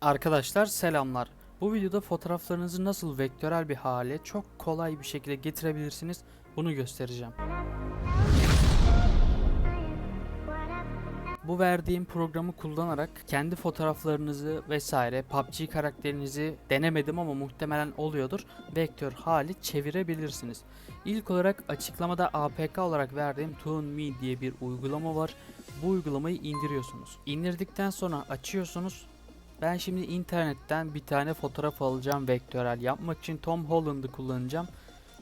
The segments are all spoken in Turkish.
Arkadaşlar selamlar. Bu videoda fotoğraflarınızı nasıl vektörel bir hale çok kolay bir şekilde getirebilirsiniz bunu göstereceğim. Bu verdiğim programı kullanarak kendi fotoğraflarınızı vesaire PUBG karakterinizi denemedim ama muhtemelen oluyordur. Vektör hali çevirebilirsiniz. İlk olarak açıklamada APK olarak verdiğim ToonMe diye bir uygulama var. Bu uygulamayı indiriyorsunuz. İndirdikten sonra açıyorsunuz. Ben şimdi internetten bir tane fotoğraf alacağım vektörel yapmak için Tom Holland'ı kullanacağım.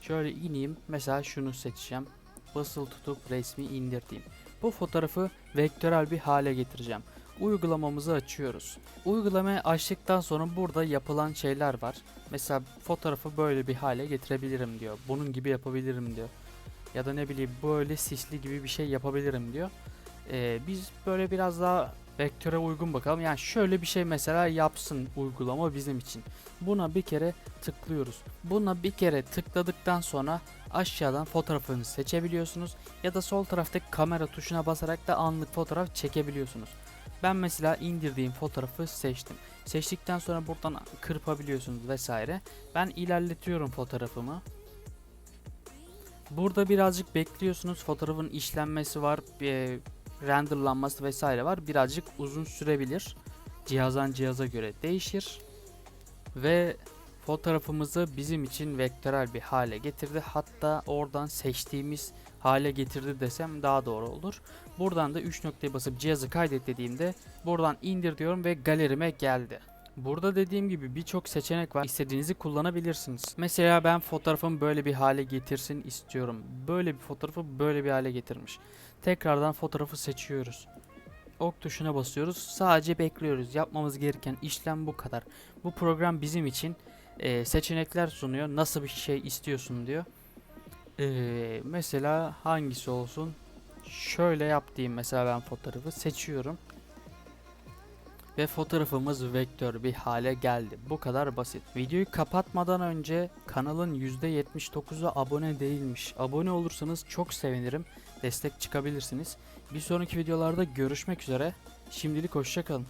Şöyle ineyim mesela şunu seçeceğim. Basılı tutup resmi indir diyeyim. Bu fotoğrafı vektörel bir hale getireceğim. Uygulamamızı açıyoruz. Uygulamayı açtıktan sonra burada yapılan şeyler var. Mesela fotoğrafı böyle bir hale getirebilirim diyor. Bunun gibi yapabilirim diyor. Ya da ne bileyim böyle sisli gibi bir şey yapabilirim diyor. Ee, biz böyle biraz daha vektöre uygun bakalım. Yani şöyle bir şey mesela yapsın uygulama bizim için. Buna bir kere tıklıyoruz. Buna bir kere tıkladıktan sonra aşağıdan fotoğrafını seçebiliyorsunuz ya da sol taraftaki kamera tuşuna basarak da anlık fotoğraf çekebiliyorsunuz. Ben mesela indirdiğim fotoğrafı seçtim. Seçtikten sonra buradan kırpabiliyorsunuz vesaire. Ben ilerletiyorum fotoğrafımı. Burada birazcık bekliyorsunuz. Fotoğrafın işlenmesi var, bir renderlanması vesaire var. Birazcık uzun sürebilir. Cihazdan cihaza göre değişir. Ve fotoğrafımızı bizim için vektörel bir hale getirdi. Hatta oradan seçtiğimiz hale getirdi desem daha doğru olur. Buradan da 3 noktaya basıp cihazı kaydet dediğimde buradan indir diyorum ve galerime geldi. Burada dediğim gibi birçok seçenek var. İstediğinizi kullanabilirsiniz. Mesela ben fotoğrafımı böyle bir hale getirsin istiyorum. Böyle bir fotoğrafı böyle bir hale getirmiş. Tekrardan fotoğrafı seçiyoruz. Ok tuşuna basıyoruz. Sadece bekliyoruz. Yapmamız gereken işlem bu kadar. Bu program bizim için e, seçenekler sunuyor. Nasıl bir şey istiyorsun diyor. E, mesela hangisi olsun? Şöyle yap diyeyim mesela ben fotoğrafı seçiyorum. Ve fotoğrafımız vektör bir hale geldi. Bu kadar basit. Videoyu kapatmadan önce kanalın %79'u abone değilmiş. Abone olursanız çok sevinirim. Destek çıkabilirsiniz. Bir sonraki videolarda görüşmek üzere. Şimdilik hoşçakalın.